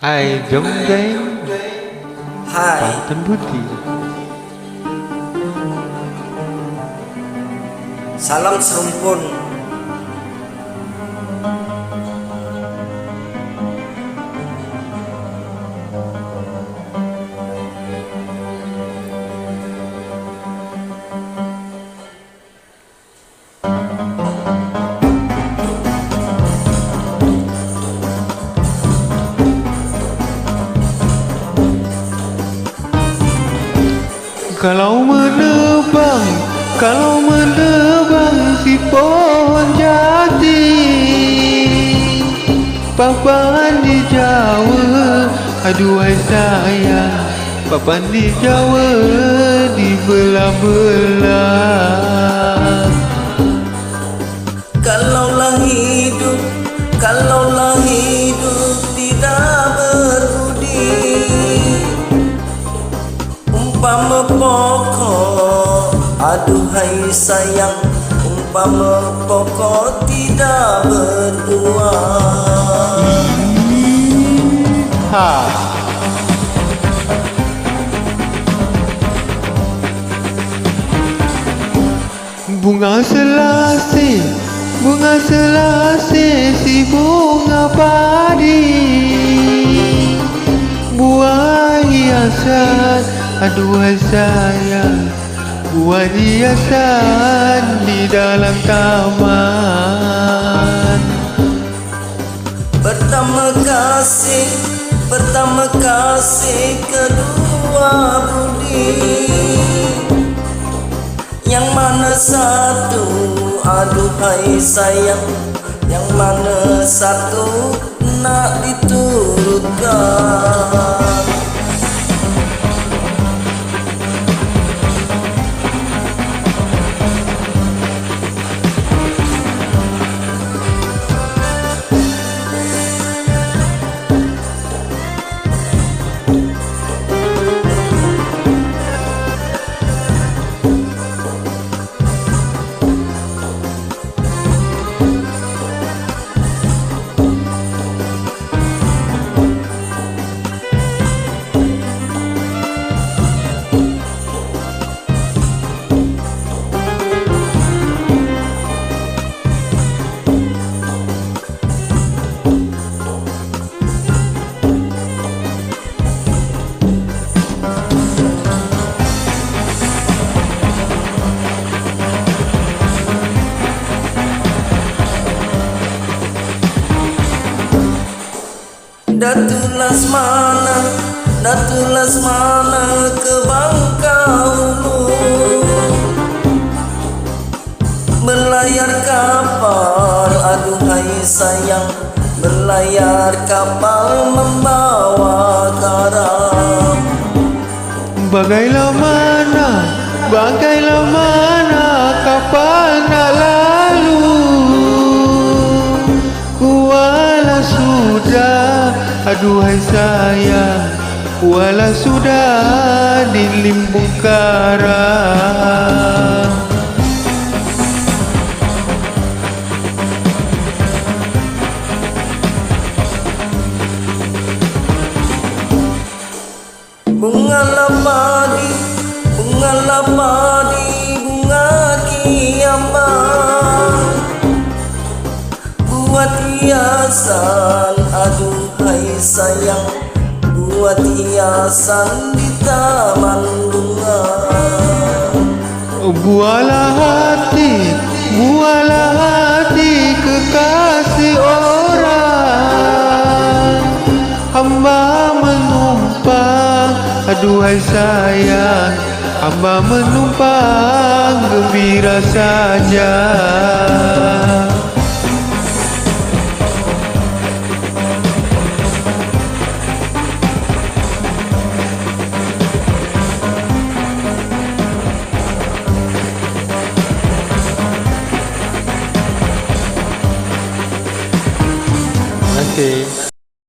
hai giống đến hai. Bản thân Buddhi salam sampun Kalau menebang Kalau menebang si pohon jati. Papan di Jawa Aduhai sayang. Papan di Jawa Di belah-belah aduhai sayang Umpama pokok tidak berbuah. Ha Bunga selasih Bunga selasih Si bunga padi. Buah hiasan Aduhai sayang Buah hiasan Di dalam taman. Pertama kasih, pertama kasih kedua budi. Yang mana satu, aduhai sayang. Yang mana satu nak diturutkan Datuk Lasmana, Datuk Lasmana ke Bangkaulu Berlayar kapal, aduhai sayang. Berlayar kapal membawa garam. Bagailah mana, bagailah mana kapal nak aduhai sayang Kuala sudah di limbung karang sayang Buat hiasan di taman bunga. Bualah hati, bualah hati kekasih orang. Hamba menumpang, aduhai sayang. Hamba menumpang gembira saja